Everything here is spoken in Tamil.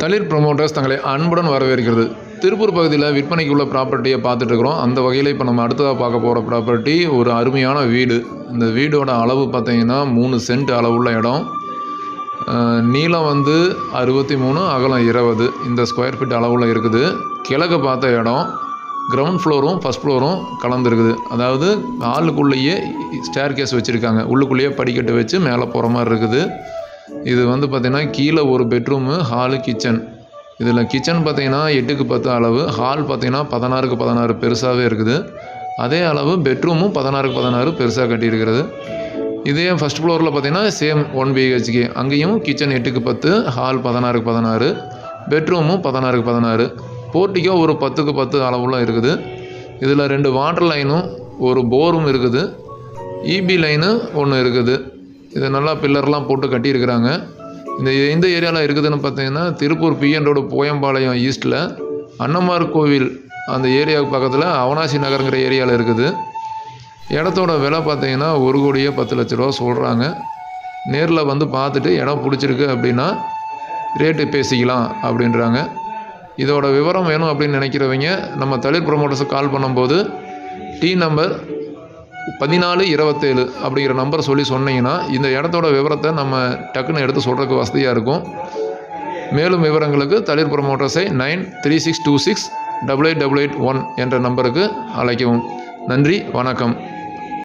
தளிர் ப்ரொமோட்டர்ஸ் தங்களை அன்புடன் வரவேற்கிறது. திருப்பூர் பகுதியில் விற்பனைக்கு உள்ள ப்ராப்பர்ட்டியை பார்த்துட்ருக்குறோம் அந்த வகையில் இப்போ நம்ம அடுத்ததாக பார்க்க போகிற ப்ராப்பர்ட்டி ஒரு அருமையான வீடு. இந்த வீடோட அளவு பார்த்தீங்கன்னா மூணு சென்ட் அளவுள்ள இடம். நீளம் வந்து அறுபத்தி மூணு அகலம் இருபது. இந்த ஸ்கொயர் ஃபீட் அளவில் இருக்குது. கிழக்கு பார்த்த இடம் கிரவுண்ட் ஃப்ளோரும் ஃபஸ்ட் ஃப்ளோரும் கலந்துருக்குது. அதாவது ஹாலுக்குள்ளேயே ஸ்டேர் கேஸ் வச்சுருக்காங்க. உள்ளுக்குள்ளேயே படிக்கட்டு வச்சு மேலே போகிற மாதிரி இருக்குது. இது வந்து பார்த்திங்கன்னா கீழே ஒரு பெட்ரூமு ஹாலு கிச்சன் இதில் கிச்சன் பார்த்திங்கன்னா எட்டுக்கு பத்து அளவு ஹால் பார்த்திங்கன்னா பதினாறுக்கு பதினாறு பெருசாகவே இருக்குது. அதே அளவு பெட்ரூமும் பதினாறுக்கு பதினாறு பெருசாக கட்டியிருக்கிறது. இதே ஃபஸ்ட் ஃப்ளோரில் பார்த்திங்கன்னா சேம் ஒன் பிஹெச்கே அங்கேயும் கிச்சன் எட்டுக்கு பத்து ஹால் பதினாறுக்கு பதினாறு பெட்ரூமும் பதினாறுக்கு பதினாறு. போர்ட்டிக்கோ ஒரு பத்துக்கு பத்து அளவுலாம் இருக்குது. இதில் ரெண்டு வாட்டர் லைனும் ஒரு போரும் இருக்குது. இபி லைனு ஒன்று இருக்குது. இது நல்லா பில்லர்லாம் போட்டு கட்டியிருக்கிறாங்க. இந்த இந்த ஏரியாவில் இருக்குதுன்னு பார்த்தீங்கன்னா திருப்பூர் பிஎன் ரோடு போயம்பாளையம் ஈஸ்ட்டில் அன்னமார் கோவில் அந்த ஏரியாவுக்கு பக்கத்தில் அவனாசி நகருங்கிற ஏரியாவில் இருக்குது. இடத்தோட விலை பார்த்தீங்கன்னா ஒரு கோடியே பத்து லட்ச ரூபா சொல்கிறாங்க நேரில் வந்து பார்த்துட்டு இடம் பிடிச்சிருக்கு அப்படின்னா ரேட்டு பேசிக்கலாம் அப்படின்றாங்க. இதோட விவரம் வேணும் அப்படின்னு நினைக்கிறவங்க நம்ம தளிர் ப்ரொமோட்டர்ஸுக்கு கால் பண்ணும்போது டி நம்பர் பதினாலு இருபத்தேழு அப்படிங்கிற நம்பர் சொல்லி சொன்னீங்கன்னா இந்த இடத்தோட விவரத்தை நம்ம டக்குன்னு எடுத்து சொல்கிறதுக்கு வசதியாக இருக்கும். மேலும் விவரங்களுக்கு Thalir ப்ரொமோட்டர்ஸை nine three six two six double eight double eight one என்ற நம்பருக்கு அழைக்கவும். நன்றி வணக்கம்.